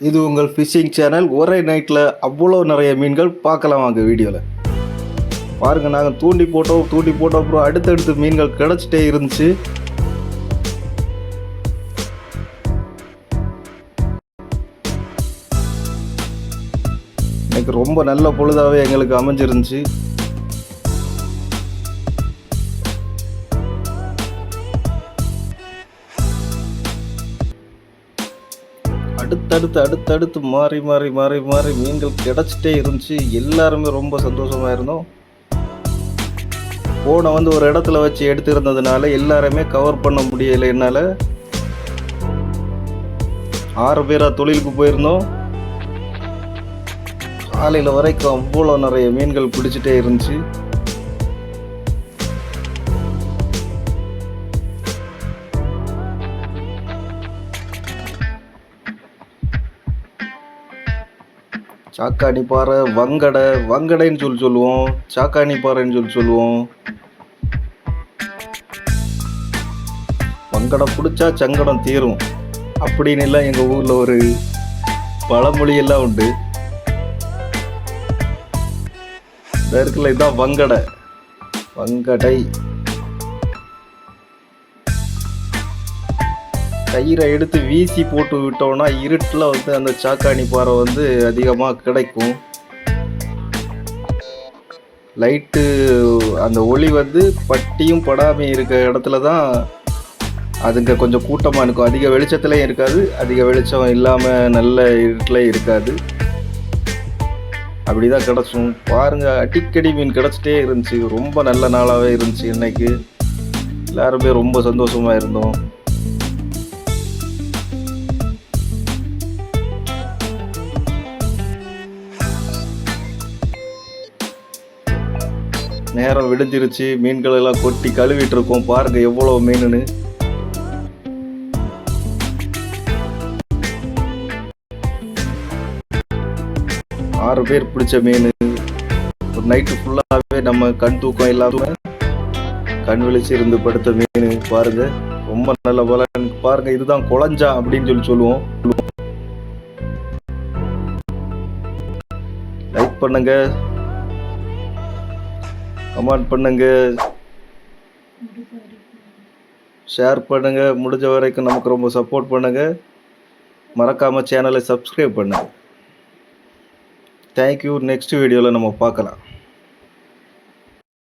இது உங்கள் phishing channel ஒரே நைட்டில் அவ்வளோ நிறைய மீன்கள் பார்க்கலாம் வாங்க வீடியோவில் பாருங்கள் நாங்கள் தூண்டி போட்டோம் தூண்டி போட்டோம் அப்புறம் அடுத்தடுத்து மீன்கள் கிடச்சிட்டே இருந்துச்சு. எனக்கு ரொம்ப நல்ல பொழுதாகவே எங்களுக்கு அமைஞ்சிருந்துச்சு. அடுத்தடுத்து அடுத்தடுத்து மாறி மாறி மாறி மாறி மீன்கள் கிடச்சிட்டே இருந்துச்சு. எல்லாருமே ரொம்ப சந்தோஷமாக இருந்தோம். ஃபோனை வந்து ஒரு இடத்துல வச்சு எடுத்துருந்ததுனால எல்லாருமே கவர் பண்ண முடியலை என்னால். ஆறு பேராக தொழிலுக்கு போயிருந்தோம். காலையில் வரைக்கும் அவ்வளோ நிறைய மீன்கள் பிடிச்சிட்டே இருந்துச்சு. சாக்காணி பாறை வங்கடை வங்கடைன்னு சொல்லி சொல்லுவோம். சாக்காணி பாறைன்னு சொல்லி சொல்லுவோம். வங்கடம் பிடிச்சா சங்கடம் தீரும். அப்படின்னு எல்லாம் எங்கள் ஊரில் ஒரு பழமொழியெல்லாம் உண்டு. இந்த இருக்குல்ல இதுதான் வங்கடை. வங்கடை. கயிறை எடுத்து வீசி போட்டு விட்டோம்னா இருட்டில் வந்து அந்த சாக்காணி பாறை வந்து அதிகமாக கிடைக்கும். லைட்டு அந்த ஒளி வந்து பட்டியும் படாமல் இருக்க இடத்துல தான் அதுங்க கொஞ்சம் கூட்டமாக இருக்கும். அதிக வெளிச்சத்துலேயும் இருக்காது அதிக வெளிச்சம் இல்லாமல் நல்ல இருட்டில் இருக்காது. அப்படி தான் கிடச்சும். பாருங்கள் அடிக்கடி மீன் கிடச்சிட்டே இருந்துச்சு. ரொம்ப நல்ல நாளாகவே இருந்துச்சு இன்றைக்கி எல்லாருமே ரொம்ப சந்தோஷமாக இருந்தோம். நேரம் விடிஞ்சிருச்சு. மீன்கள் எல்லாம் கொட்டி கழுவிட்டு இருக்கோம் பாருங்க எவ்வளோ மீனுன்னு. ஆறு பேர் பிடிச்ச மீன். ஒரு நைட்டு ஃபுல்லாகவே நம்ம கண் தூக்கம் இல்லாம கண் விழிச்சு இருந்து படுத்த மீன். பாருங்க ரொம்ப நல்ல போல பாருங்க இதுதான் குழஞ்சா அப்படின்னு சொல்லி சொல்லுவோம். லைக் பண்ணுங்க. கமெண்ட் பண்ணுங்க. ஷேர் பண்ணுங்க. முடிஞ்ச வரைக்கும் நமக்கு ரொம்ப சப்போர்ட் பண்ணுங்க. மறக்காம சேனலை சப்ஸ்கிரைப் பண்ணுங்க. தேங்க்யூ நெக்ஸ்ட் வீடியோவில் நம்ம பார்க்கலாம்.